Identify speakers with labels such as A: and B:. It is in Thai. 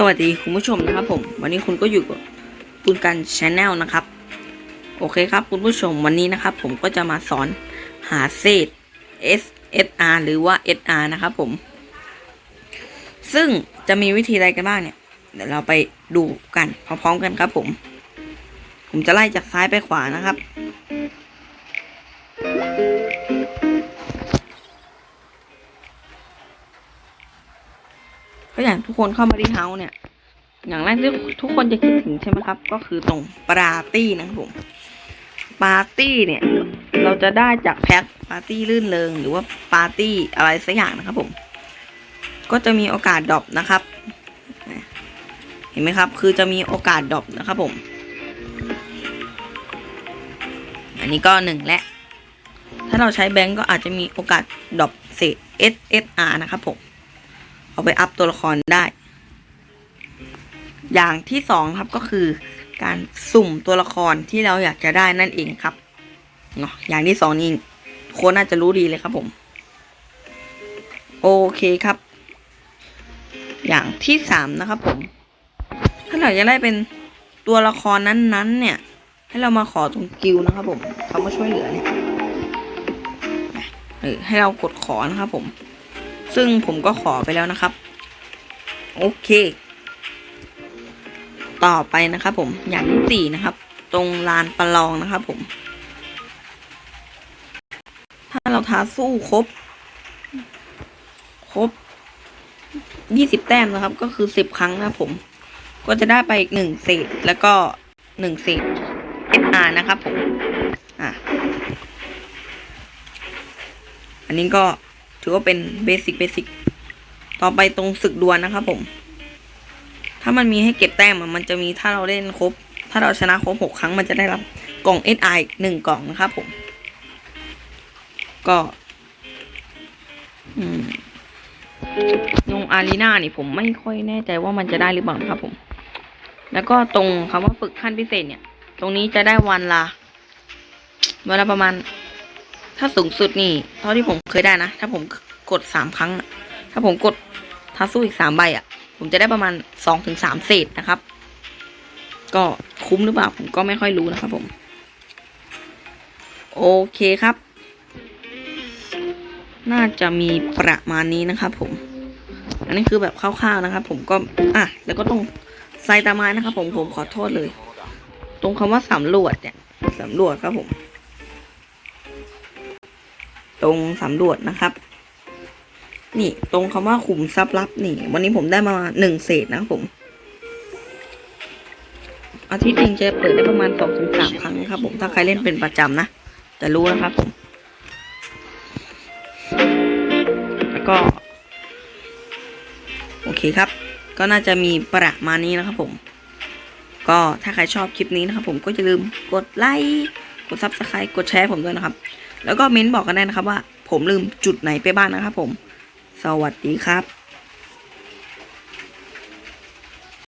A: สวัสดีคุณผู้ชมนะครับผม วันนี้คุณก็อยู่กับคุณกันชาแนลนะครับ โอเคครับคุณผู้ชมวันนี้นะครับ ผมก็จะมาสอนหาเศษ S S R หรือว่า S R นะครับผม ซึ่งจะมีวิธีอะไรกันบ้างเนี่ย เดี๋ยวเราไปดูกันพร้อมๆกันครับผม ผมจะไล่จากซ้ายไปขวานะครับ ก็อย่างทุกคนเข้ามาที่เฮาเนี่ย อย่างแรกที่ทุกคนจะคิดถึงใช่ไหมครับ ก็คือตรงปาร์ตี้นะครับผมปาร์ตี้เนี่ย เราจะได้จากแพ็คปาร์ตี้ลื่นเริงหรือว่าปาร์ตี้อะไรสักอย่างนะครับผม ก็จะมีโอกาสดรอปนะครับ เห็นไหมครับ คือจะมีโอกาสดรอปนะครับผม อันนี้ก็หนึ่งและ ถ้าเราใช้แบงก์ก็อาจจะมีโอกาสดรอปเศษ SSR นะครับผม เอาไปอัพตัวละครได้ อย่างที่สองครับก็คือ การสุ่มตัวละครที่เราอยากจะได้นั่นเองครับเนาะอย่างที่สองนี่ทุกคนน่าจะรู้ดีเลยครับผม โอเคครับ อย่างที่สามนะครับผม ถ้าเราจะได้เป็นตัวละครนั้นๆ เนี่ย ให้เรามาขอตรงกิลนะครับผมเขามาช่วยเหลือเนี่ยเออให้เรากดขอนะครับผม ซึ่งผมก็ขอไปแล้วนะครับ โอเค ต่อไปนะครับผมอย่างที่สี่นะครับ ตรงลานประลองนะครับผม ถ้าเราท้าสู้ครบ ครบยี่สิบแต้มนะครับ ก็คือสิบครั้งนะผม ก็จะได้ไปอีกหนึ่งเศษแล้วก็หนึ่งเศษ SR นะครับผม อะ อันนี้ก็ ถือว่าเป็นเบสิกเบสิกต่อไปตรงศึกดวลนะครับผม ถ้ามันมีให้เก็บแต้มมันจะมีถ้าเราเล่นครบ ถ้าเราชนะครบหกครั้งมันจะได้รับกล่อง SI อีกหนึ่งกล่องนะครับผม ก็ลงอารีนานี่ผมไม่ค่อยแน่ใจว่ามันจะได้หรือเปล่าครับผม แล้วก็ตรงคำว่าฝึกขั้นพิเศษเนี่ย ตรงนี้จะได้วันละวันละประมาณ ถ้าสูงสุดนี่ เท่าที่ผมเคยได้นะ ถ้าผมกดสามครั้ง ถ้าผมกดท้าสู้อีกสามใบอะ ผมจะได้ประมาณสองถึงสามเศษนะครับ ก็คุ้มหรือเปล่า ผมก็ไม่ค่อยรู้นะครับผม โอเคครับ น่าจะมีประมาณนี้นะครับผม อันนี้คือแบบคร่าวๆนะครับ ผมก็ อะ แล้วก็ต้องไซตาไม้นะครับผม ผมขอโทษเลย ตรงคำว่าสำรวจเนี่ยสำรวจครับผม ตรงสำรวจนะครับ นี่ตรงคำว่าขุมทรัพย์ลับนี่ วันนี้ผมได้มาหนึ่งเศษนะผม อาทิตย์หนึงจะเปิดได้ประมาณสองถึงสามครั้งครับ ผมถ้าใครเล่นเป็นประจำนะจะรู้นะครับผมแล้วก็ โอเคครับ ก็น่าจะมีประมาณนี้นะครับผม ก็ถ้าใครชอบคลิปนี้นะครับผมก็อย่าลืมกดไลค์ กดซับสไครต์กดแชร์ผมด้วยนะครับ แล้วก็เม้นบอกกันได้นะครับว่า ผมลืมจุดไหนไปบ้างนะครับผม สวัสดีครับ